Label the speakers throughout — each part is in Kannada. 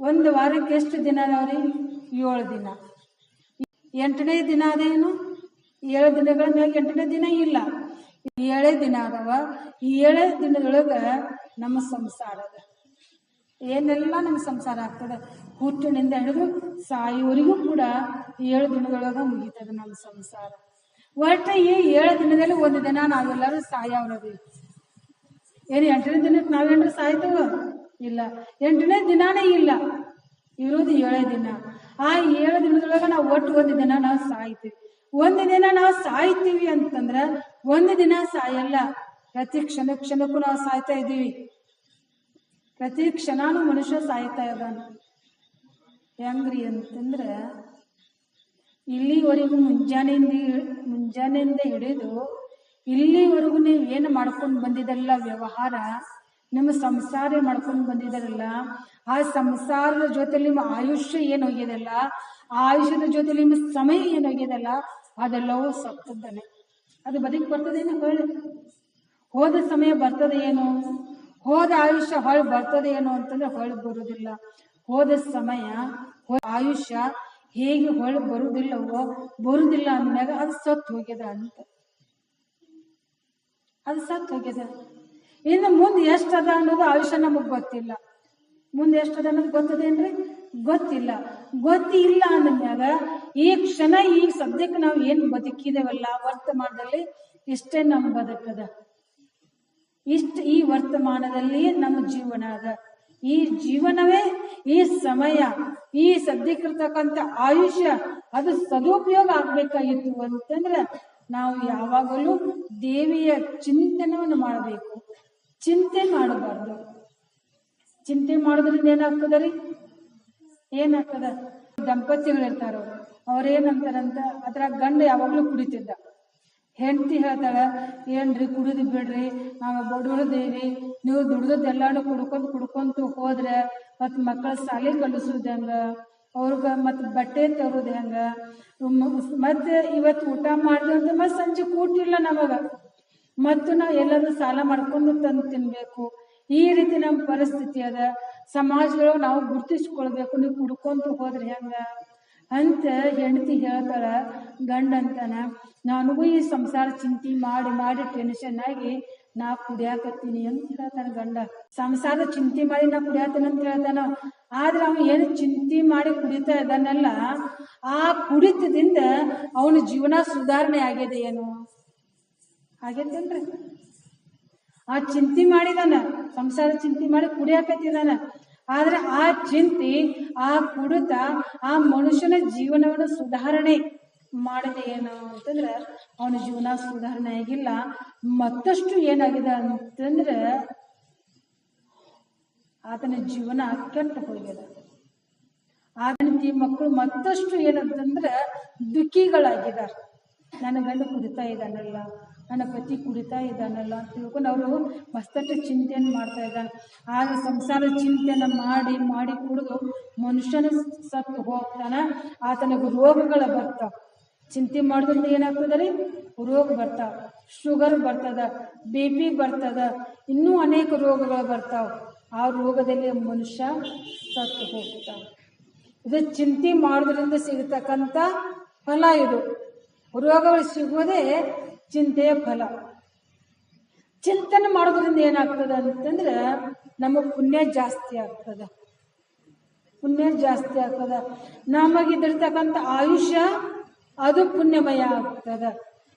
Speaker 1: ಒಂದು ವಾರಕ್ಕೆ ಎಷ್ಟು ದಿನ ಅದಾವ್ರಿ? ಏಳು ದಿನ. ಎಂಟನೇ ದಿನ ಅದೇನು? ಏಳು ದಿನಗಳ ಮೇಲೆ ಎಂಟನೇ ದಿನ ಇಲ್ಲ. ಏಳೇ ದಿನ ಅದಾವ. ಈ ಏಳೇ ದಿನದೊಳಗೆ ನಮ್ಮ ಸಂಸಾರ ಅದ. ಏನೆಲ್ಲ ನಮ್ಮ ಸಂಸಾರ ಆಗ್ತದೆ? ಹುಟ್ಟಿನಿಂದ ಹಿಡಿದು ಸಾಯುವರಿಗೂ ಕೂಡ ಏಳು ದಿನದೊಳಗೆ ಮುಗೀತದೆ ನಮ್ಮ ಸಂಸಾರ. ಒಟ್ಟು ಈ ಏಳು ದಿನದಲ್ಲಿ ಒಂದು ದಿನ ನಾವೆಲ್ಲರೂ ಸಾಯವ್ರದಿ ಏನು ಎಂಟನೇ ದಿನಕ್ಕೆ ನಾವೇನ್ರ ಸಾಯ್ತವ? ಇಲ್ಲ. ಎಂಟನೇ ದಿನಾನೇ ಇಲ್ಲ. ಇರೋದು ಏಳೇ ದಿನ. ಆ ಏಳು ದಿನದೊಳಗ ನಾವು ಒಟ್ಟು ಒಂದು ದಿನ ನಾವು ಸಾಯ್ತೀವಿ. ಒಂದು ದಿನ ನಾವು ಸಾಯ್ತೀವಿ ಅಂತಂದ್ರೆ ಒಂದು ದಿನ ಸಾಯಲ್ಲ. ಪ್ರತಿ ಕ್ಷಣ ಕ್ಷಣಕ್ಕೂ ನಾವು ಸಾಯ್ತಾ ಇದ್ದೀವಿ. ಪ್ರತಿ ಕ್ಷಣಾನು ಮನುಷ್ಯ ಸಾಯ್ತಾ ಇದ್ದಾನೆ. ಹೆಂಗ್ರಿ ಅಂತಂದ್ರೆ ಇಲ್ಲಿವರೆಗೂ ಮುಂಜಾನೆಯಿಂದ ಮುಂಜಾನೆಯಿಂದ ಹಿಡಿದು ಇಲ್ಲಿವರೆಗೂ ನೀವು ಏನು ಮಾಡ್ಕೊಂಡು ಬಂದಿದ್ದಲ್ಲ ವ್ಯವಹಾರ ನಿಮ್ಮ ಸಂಸಾರ ಮಾಡ್ಕೊಂಡು ಬಂದಿದ್ದಾರಲ್ಲ ಆ ಸಂಸಾರದ ಜೊತೆಲಿ ನಿಮ್ಮ ಆಯುಷ್ಯ ಏನು ಹೋಗ್ಯದಲ್ಲ, ಆ ಆಯುಷ್ಯದ ಜೊತೆಲಿ ನಿಮ್ಮ ಸಮಯ ಹೋಗ್ಯದಲ್ಲ, ಅದೆಲ್ಲವೂ ಸತ್ತದ್ದಾನೆ ಅದು ಬದುಕಿ ಬರ್ತದೇನು ಹೇಳಿ. ಹೋದ ಸಮಯ ಬರ್ತದೆ ಏನು ಹೋದ ಆಯುಷ್ಯ ಹೊಳ್ ಬರ್ತದೆ ಅಂತಂದ್ರೆ ಹೊಳ್ ಬರುವುದಿಲ್ಲ ಹೋದ ಸಮಯ ಆಯುಷ್ಯ ಹೇಗೆ ಹೊಳ್ ಬರುವುದಿಲ್ಲವೋ ಬರುವುದಿಲ್ಲ ಅಂದ್ಮ್ಯಾಗ ಅದು ಸತ್ತು ಹೋಗ್ಯದ ಅಂತ. ಅದು ಸತ್ತು ಹೋಗ್ಯದ. ಇನ್ನು ಮುಂದೆ ಎಷ್ಟದ ಅನ್ನೋದು ಆಯುಷ್ಯ ನಮಗೆ ಗೊತ್ತಿಲ್ಲ. ಮುಂದೆ ಎಷ್ಟದ ಅನ್ನೋದು ಗೊತ್ತದೇನ್ರಿ? ಗೊತ್ತಿಲ್ಲ. ಗೊತ್ತಿಲ್ಲ ಅಂದ್ಮ್ಯಾಗ ಈ ಕ್ಷಣ ಈ ಸದ್ಯಕ್ಕೆ ನಾವು ಏನು ಬದುಕಿದೇವಲ್ಲ, ವರ್ತಮಾನದಲ್ಲಿ ಇಷ್ಟೇ ನಮ್ಮ ಬದುಕದ. ಇಷ್ಟ ಈ ವರ್ತಮಾನದಲ್ಲಿ ನಮ್ಮ ಜೀವನ ಅದ. ಈ ಜೀವನವೇ ಈ ಸಮಯ, ಈ ಸದ್ಯಕ್ಕಿರ್ತಕ್ಕಂಥ ಆಯುಷ್ಯ, ಅದು ಸದುಪಯೋಗ ಆಗ್ಬೇಕಾಗಿತ್ತು ಅಂತಂದ್ರೆ ನಾವು ಯಾವಾಗಲೂ ದೇವಿಯ ಚಿಂತನವನ್ನು ಮಾಡಬೇಕು. ಚಿಂತೆ ಮಾಡಬಾರ್ದು. ಚಿಂತೆ ಮಾಡೋದ್ರಿಂದ ಏನಾಗ್ತದ ರೀ? ಏನಾಗ್ತದ? ದಂಪತಿಗಳು ಇರ್ತಾರ ಅವ್ರೇನಂತಾರಂತ ಅದ್ರಾಗ ಗಂಡ ಯಾವಾಗ್ಲೂ ಕುಡಿತಿದ್ದ. ಹೆಂಡತಿ ಹೇಳ್ತಾಳ, ಏನ್ರಿ ಕುಡಿದು ಬಿಡ್ರಿ, ನಾವು ಬಡವರದೇವಿ ನೀವು ದುಡ್ದದ್ದೆಲ್ಲಾನು ಕುಡ್ಕೊಂತ ಕುಡ್ಕೊಂತ ಹೋದ್ರೆ ಮತ್ ಮಕ್ಕಳ ಸಾಲಿ ಕಲಿಸೋದು ಹೆಂಗ? ಅವ್ರಗ ಮತ್ ಬಟ್ಟೆ ತರೋದು ಹೆಂಗ? ಮತ್ತೆ ಇವತ್ತು ಊಟ ಮಾಡಿದ್ವಿ ಅಂತ ಮತ್ತೆ ಸಂಜೆ ಕೂಟಿಲ್ಲ ನಮಗ. ಮತ್ತು ನಾವು ಎಲ್ಲರೂ ಸಾಲ ಮಾಡ್ಕೊಂಡು ತಂದು ತಿನ್ಬೇಕು. ಈ ರೀತಿ ನಮ್ಮ ಪರಿಸ್ಥಿತಿ ಅದ. ಸಮಾಜದೊಳಗೆ ನಾವು ಗುರ್ತಿಸ್ಕೊಳ್ಬೇಕು. ನೀವು ಕುಡ್ಕೊಂತ ಹೋದ್ರೆ ಹೆಂಗ? ಅಂತ ಹೆಂಡತಿ ಹೇಳ್ತಾಳ ಗಂಡ ಅಂತಾನ, ನನಗೂ ಈ ಸಂಸಾರ ಚಿಂತೆ ಮಾಡಿ ಮಾಡಿ ಟೆನ್ಷನ್ ಆಗಿ ನಾ ಕುಡಿಯಾಕತ್ತೀನಿ ಅಂತ ಹೇಳ್ತಾನ ಗಂಡ. ಸಂಸಾರ ಚಿಂತೆ ಮಾಡಿ ನಾ ಕುಡಿಯಾತೀನಿ ಅಂತ ಹೇಳ್ತಾನ. ಆದ್ರೆ ಅವನು ಏನು ಚಿಂತೆ ಮಾಡಿ ಕುಡಿತಾ ಇದ್ದಾನಲ್ಲ, ಆ ಕುಡಿತದಿಂದ ಅವನ ಜೀವನ ಸುಧಾರಣೆ ಆಗಿದೆ ಏನು? ಆಗೈತೇನ್ರಿ ಆ ಚಿಂತೆ ಮಾಡಿದಾನ, ಸಂಸಾರ ಚಿಂತೆ ಮಾಡಿ ಕುಡಿಯಾಕತ್ತಿದಾನ. ಆದ್ರೆ ಆ ಚಿಂತೆ, ಆ ಕುಡಿತ, ಆ ಮನುಷ್ಯನ ಜೀವನವನ್ನು ಸುಧಾರಣೆ ಮಾಡಿದೆ ಏನು ಅಂತಂದ್ರೆ, ಅವನ ಜೀವನ ಸುಧಾರಣೆ ಆಗಿಲ್ಲ. ಮತ್ತಷ್ಟು ಏನಾಗಿದೆ ಅಂತಂದ್ರೆ, ಆತನ ಜೀವನ ಕೆಟ್ಟ ಹೋಗಿದೆ ಆತನ ಮಕ್ಕಳು ಮತ್ತಷ್ಟು ಏನಂತಂದ್ರೆ ದುಃಖಿಗಳಾಗಿದ್ದಾರೆ. ನನ್ನ ಗಂಡ ಕುಡಿತಾ ಇದ್ದಾನಲ್ಲ. ನನ್ನ ಪತಿ ಕುಡಿತಾ ಇದ್ದಾನಲ್ಲ ಅಂತ ತಿಳ್ಕೊಂಡು ಅವರು ಮಸ್ತಷ್ಟು ಚಿಂತೆಯನ್ನು ಮಾಡ್ತಾ ಇದ್ದಾನೆ. ಆಗ ಸಂಸಾರ ಚಿಂತೆಯನ್ನು ಮಾಡಿ ಮಾಡಿ ಕುಡಿದು ಮನುಷ್ಯನ ಸತ್ತು ಹೋಗ್ತಾನೆ. ಆತನಿಗೆ ರೋಗಗಳ ಬರ್ತಾವ ಚಿಂತೆ ಮಾಡೋದ್ರಿಂದ ಏನಾಗ್ತದೆ ರೀ? ರೋಗ ಬರ್ತಾವ ಶುಗರ್ ಬರ್ತದ, ಬಿ ಪಿ ಬರ್ತದ, ಇನ್ನೂ ಅನೇಕ ರೋಗಗಳು ಬರ್ತಾವ. ಆ ರೋಗದಲ್ಲಿ ಮನುಷ್ಯ ಸತ್ತು ಹೋಗ್ತಾವ ಇದು ಚಿಂತೆ ಮಾಡೋದ್ರಿಂದ ಸಿಗತಕ್ಕಂಥ ಫಲ ಇದು. ರೋಗಗಳು ಸಿಗೋದೇ ಚಿಂತೆಯ ಫಲ. ಚಿಂತನೆ ಮಾಡೋದ್ರಿಂದ ಏನಾಗ್ತದ ಅಂತಂದ್ರೆ ನಮಗೆ ಪುಣ್ಯ ಜಾಸ್ತಿ ಆಗ್ತದ. ಪುಣ್ಯ ಜಾಸ್ತಿ ಆಗ್ತದ. ನಮಗಿದಿರ್ತಕ್ಕಂಥ ಆಯುಷ್ಯ ಅದು ಪುಣ್ಯಮಯ ಆಗ್ತದ.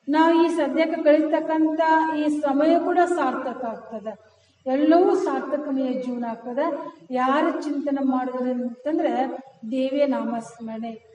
Speaker 1: ನಾವು ಈ ಸದ್ಯಕ್ಕೆ ಕಳಿತಕ್ಕಂಥ ಈ ಸಮಯ ಕೂಡ ಸಾರ್ಥಕ ಆಗ್ತದ. ಎಲ್ಲವೂ ಸಾರ್ಥಕಮಯ ಜೀವನ ಆಗ್ತದ. ಯಾರು ಚಿಂತನೆ ಮಾಡಿದ್ರಂತಂದ್ರೆ ದೇವಿಯ ನಾಮಸ್ಮರಣೆ.